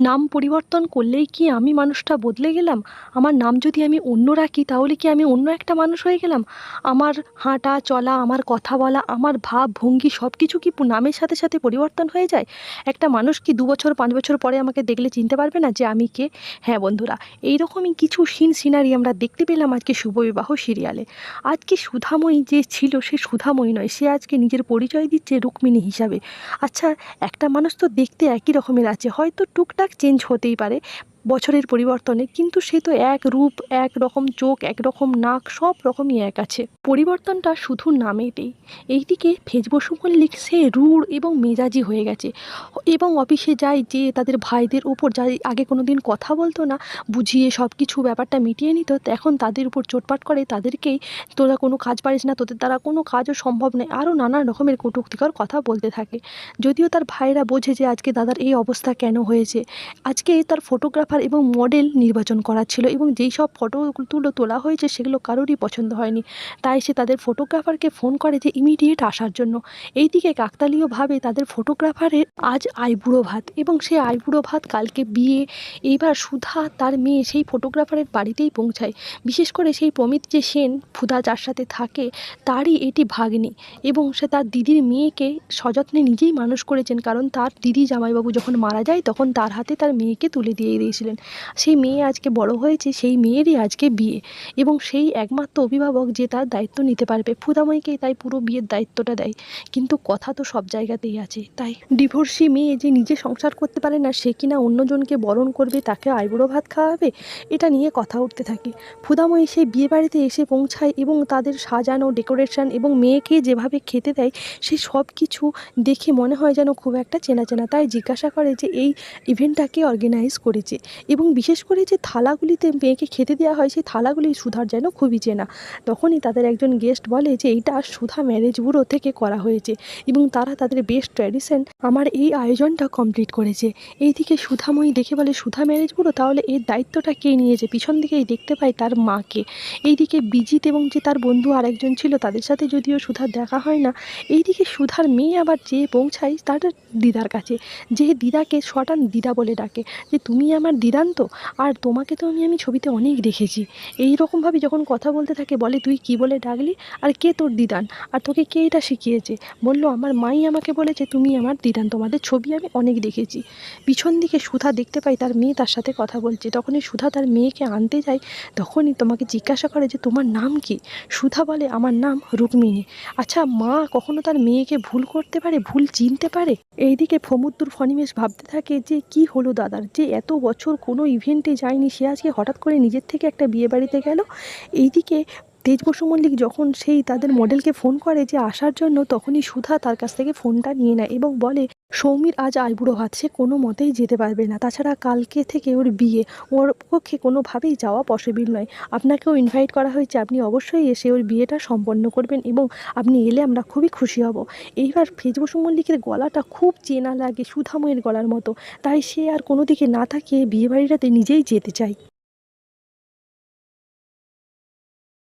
নাম পরিবর্তন করলেই কি আমি মানুষটা বদলে গেলাম? আমার নাম যদি আমি অন্য রাখি, তাহলে কি আমি অন্য একটা মানুষ হয়ে গেলাম? আমার হাঁটা, চলা, আমার কথা বলা, আমার ভাব, ভঙ্গি সব কিছু কি নামের সাথে সাথে পরিবর্তন হয়ে যায়? একটা মানুষ কি দু বছর পাঁচ বছর পরে আমাকে দেখলে চিনতে পারবে না যে আমি কে? হ্যাঁ বন্ধুরা, এইরকমই কিছু সিন সিনারি আমরা দেখতে পেলাম আজকে শুভবিবাহ সিরিয়ালে। আজকে সুধাময়ী যে ছিল, সে সুধাময়ী নয়, সে আজকে নিজের পরিচয় দিচ্ছে রুক্মিণী হিসাবে। আচ্ছা একটা মানুষ তো দেখতে একই রকমের আছে, হয়তো টুকটাক চেঞ্জ হতেই পারে। বছরের পরিবর্তনে কিন্তু সে তো এক রূপ, এক রকম চোখ, এক রকম নাক, সব রকমই এক আছে। পরিবর্তনটা শুধু নামেতেই এইদিকে ফেসবসু মল্লিক সে রূঢ় এবং মেজাজি হয়ে গেছে। এবং অফিসে যায় যে তাদের ভাইদের ওপর যা আগে কোনো দিন কথা বলতো না, বুঝিয়ে সব কিছু ব্যাপারটা মিটিয়ে নিত, এখন তাদের উপর চোটপাট করে তাদেরকেই, তোরা কোনো কাজ পারিস না, তোদের দ্বারা কোনো কাজও সম্ভব নয়। আরও নানা রকমের কটূক্তিকর কথা বলতে থাকে। যদিও তার ভাইরা বোঝে যে আজকে দাদার এই অবস্থা কেন হয়েছে। আজকে তার ফটোগ্রাফার এবং মডেল নির্বাচন করা ছিল এবং যেই সব ফটোগুলো তোলা হয়েছে সেগুলো কারোরই পছন্দ হয়নি। তাই সে তাদের ফটোগ্রাফারকে ফোন করে যে ইমিডিয়েট আসার জন্য। এইদিকে কাকতালীয়ভাবে তাদের ফটোগ্রাফারের আজ আইবুড়ো ভাত এবং সেই আইবুড়ো ভাত কালকে বিয়ে এইবার সুধা তার মেয়ে সেই ফটোগ্রাফারের বাড়িতেই পৌঁছায়। বিশেষ করে সেই প্রমিত যে সেন ফুদা যার সাথে থাকে, তারই এটি ভাগ্নি এবং সে তার দিদির মেয়েকে সযত্নে নিজেই মানুষ করেছেন। কারণ তার দিদি জামাইবাবু যখন মারা যায়, তখন তার হাতে তার মেয়েকে তুলে দিয়ে দিয়েছিলেন সেই মেয়ে আজকে বড় হয়েছে, সেই মেয়েরই আজকে বিয়ে এবং সেই একমাত্র অভিভাবক যে তার দায়িত্ব নিতে পারবে। ফুদাময়কেই তাই পুরো বিয়ের দায়িত্বটা দেয়। কিন্তু কথা তো সব জায়গাতেই আছে। তাই ডিভোর্সি মেয়ে যে নিজে সংসার করতে পারে না, সে কিনা অন্যজনকে বরণ করবে, তাকে আইবুড়ো ভাত খাওয়াবে, এটা নিয়ে কথা উঠতে থাকে। ফুদাময়ী সেই বিয়ে বাড়িতে এসে পৌঁছায় এবং তাদের সাজানো, ডেকোরেশন এবং মেয়েকে যেভাবে খেতে দেয়, সে সব কিছু দেখে মনে হয় যেন খুব একটা চেনা চেনা। তাই জিজ্ঞাসা করে যে, এই ইভেন্টটাকে অর্গানাইজ করেছে? এবং বিশেষ করে যে থালাগুলিতে মেয়েকে খেতে দেওয়া হয়, সেই থালাগুলি সুধার যেন খুবই চেনা। তখনই তাদের একজন গেস্ট বলে যে, এইটা সুধা ম্যারেজ ব্যুরো থেকে করা হয়েছে এবং তারা তাদের বেস্ট ট্র্যাডিশন আমার এই আয়োজনটা কমপ্লিট করেছে। এইদিকে সুধাময়ী দেখে বলে, সুধা ম্যারেজ ব্যুরো তাহলে এর দায়িত্বটা কে নিয়েছে? পিছন দিকেই দেখতে পাই তার মাকে। এইদিকে বিজিত এবং যে তার বন্ধু আরেকজন ছিল, তাদের সাথে যদিও সুধার দেখা হয় না, এইদিকে সুধার মেয়ে আবার যেয়ে পৌঁছায় তার দিদার কাছে, যে দিদাকে শটান দিদা বলে ডাকে, যে, তুমি আমার দিদান তো? আর তোমাকে তো আমি আমি ছবিতে অনেক দেখেছি। এই রকমভাবে যখন কথা বলতে থাকে, বলে তুই কি বলে ডাকলি? আর কে তোর দিদান? আর তোকে কে এটা শিখিয়েছে? বলল, আমার মাই আমাকে বলেছে, তুমি আমার দিদান। তোমাদের ছবি আমি অনেক দেখেছি। পিছন দিকে সুধা দেখতে পাই, তার মেয়ে তার সাথে কথা বলছে। তখনই সুধা তার মেয়েকে আনতে যায়। তখনই তোমাকে জিজ্ঞাসা করে যে, তোমার নাম কি? সুধা বলে, আমার নাম রুক্মিণী। আচ্ছা মা কখনো তার মেয়েকে ভুল করতে পারে, ভুল চিনতে পারে? এইদিকে ফমুদ্দুর ফণিমেষ ভাবতে থাকে যে, কি হলো দাদার? যে এত বছর কোনো ইভেন্টে যায়নি। সে আজকে হঠাৎ করে নিজের থেকে একটা বিয়ে বাড়িতে গেল। এইদিকে তেজ বসু মল্লিক যখন সেই তাদের মডেলকে ফোন করে যে আসার জন্য, তখনই সুধা তার কাছ থেকে ফোনটা নিয়ে নেয় এবং বলে, সৌমির আজ আইবুড়ো হাত, সে কোনো মতেই যেতে পারবে না। তাছাড়া কালকে থেকে ওর বিয়ে। ওর পক্ষে কোনোভাবেই যাওয়া পসিবল নয়। আপনাকেও ইনভাইট করা হয়েছে। আপনি অবশ্যই এসে ওর বিয়েটা সম্পন্ন করবেন এবং আপনি এলে আমরা খুবই খুশি হব। এইবার ফেজবসু মল্লিকের গলাটা খুব চেনা লাগে সুধাময়ের গলার মতো। তাই সে আর কোনো দিকে না তাকিয়ে বিয়ে বাড়িটাতে নিজেই যেতে চায়।